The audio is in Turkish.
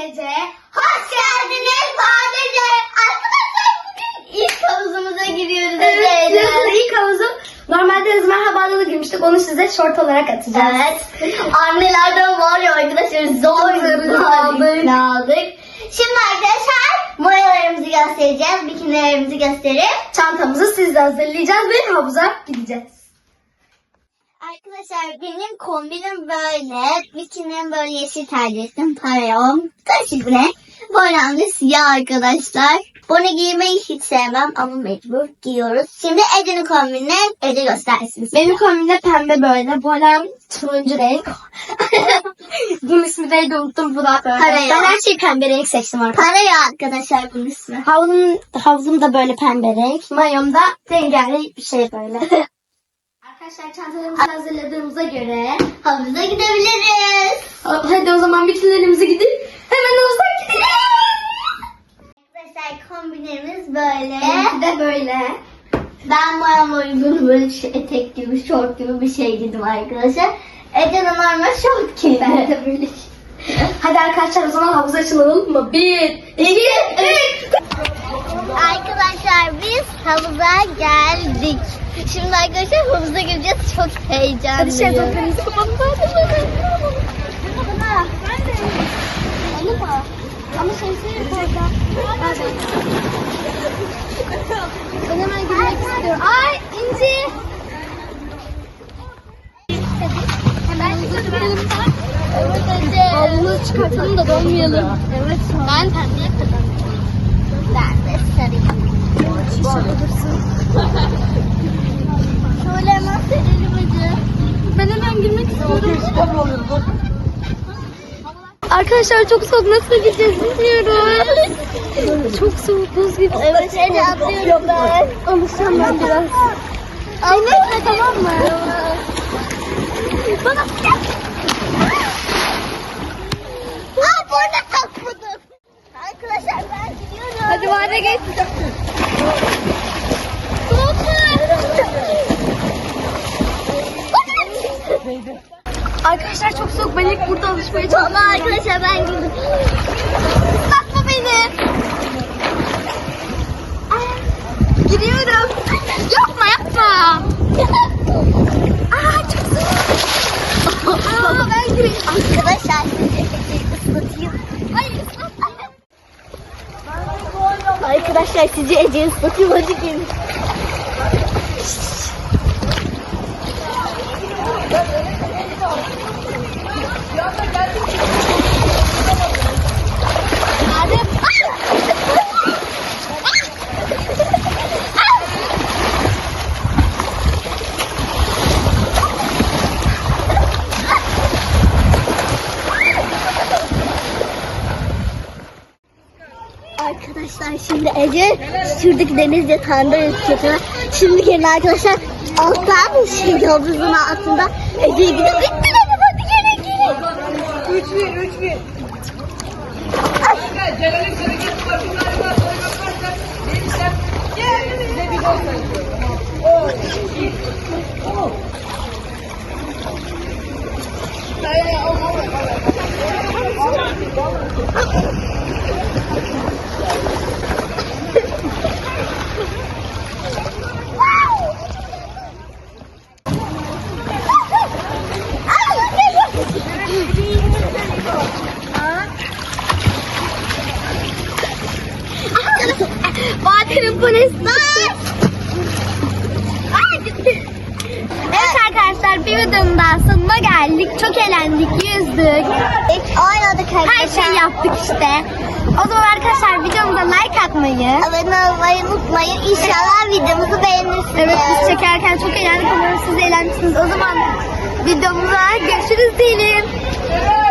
Ailece hoş geldiniz sadece. Arkadaşlar bugün ilk havuzumuza giriyoruz. Evet, yazın ilk havuzum. Normalde yazın merhabada da girmiştik. Onu size short olarak atacağız. Evet. Annelerden var ya arkadaşlar zor Zorlarını aldık. Şimdi arkadaşlar boyalarımızı göstereceğiz. Bikinilerimizi gösterip. Çantamızı siz de hazırlayacağız ve havuza gideceğiz. Arkadaşlar benim kombinim böyle. Bikinim böyle yeşil tercih ettim. Parayom. Karışık bu ne? Boyram da siyah arkadaşlar. Bunu giymeyi hiç sevmem ama mecbur giyiyoruz. Şimdi Ece'nin kombinini Ece göstersin. Benim kombimde pembe böyle. Boyam turuncu renk. Bunun ismi neydi unuttum. Bu da böyle. Paraya. Ben her şeyi pembe renk seçtim arkadaşlar. Paraya arkadaşlar bunun ismi. Havlum, havlum da böyle pembe renk. Mayom da rengarenk bir şey böyle. Arkadaşlar çantalarımızı hazırladığımıza göre Havuza gidebiliriz. hadi o zaman bikinilerimize gidip hemen havuza gidelim. Arkadaşlar kombinimiz böyle. Benimki de böyle. Ben boyama uygun böyle şey- etek gibi, şort gibi bir şey giydim arkadaşlar. Ece de normal şort giydi. Ben de böyle. Hadi arkadaşlar o zaman havuza açılalım mı? Bir, iki, üç. Arkadaşlar biz havuza geldik. Şimdi arkadaşlar havuza gireceğiz. Çok heyecanlıyım. Hadi şey. Onu mu? Ama şemsiye yok orada. Ben hemen girmek istiyorum. Ay İnci. Hemen gidelim. Evet. Havluları çıkartalım da donmayalım. Evet. Ben pembeye kazandım. Ben de sarıyım. Şöyle hemen serelim Ece. Ben hemen girmek istiyorum. Arkadaşlar çok soğuk nasıl gideceğiz bilmiyorum. çok soğuk buz gibi. Evet Ece atlıyorum ben. Alışacağım ben biraz. Anne tamam mı? Bana Aa burada kalkmadım. Arkadaşlar ben gidiyorum. Hadi vade geç. Arkadaşlar çok soğuk. Ben ilk burada alışmaya çalışıyorum. Ama arkadaşlar ben girdim. Bakma beni. Giriyorum. Yapma yapma. Aa çok soğuk. Aa ben gireyim. Arkadaşlar sizi ıslatayım. Hayır ıslatma. Arkadaşlar sizi Ece ıslatayım hadi gelin. Arkadaşlar şimdi Ece sürdük deniz yatağında yatıyor. Şimdi gelin arkadaşlar alttan şey yıldızın altında Ece'ye gidip bitti dedim hadi gelin gelin. 3 1 3 1 Polisi. Evet arkadaşlar bir videonun daha sonuna geldik. Çok eğlendik, yüzdük. Oynadık Her şeyi yaptık işte. O zaman arkadaşlar videomuza like atmayı. Abone olmayı unutmayın. İnşallah videomuzu beğenirsiniz. Evet biz çekerken çok eğlendik. Umarım siz de eğlenmişsiniz. O zaman videomuza görüşürüz diyelim. Evet.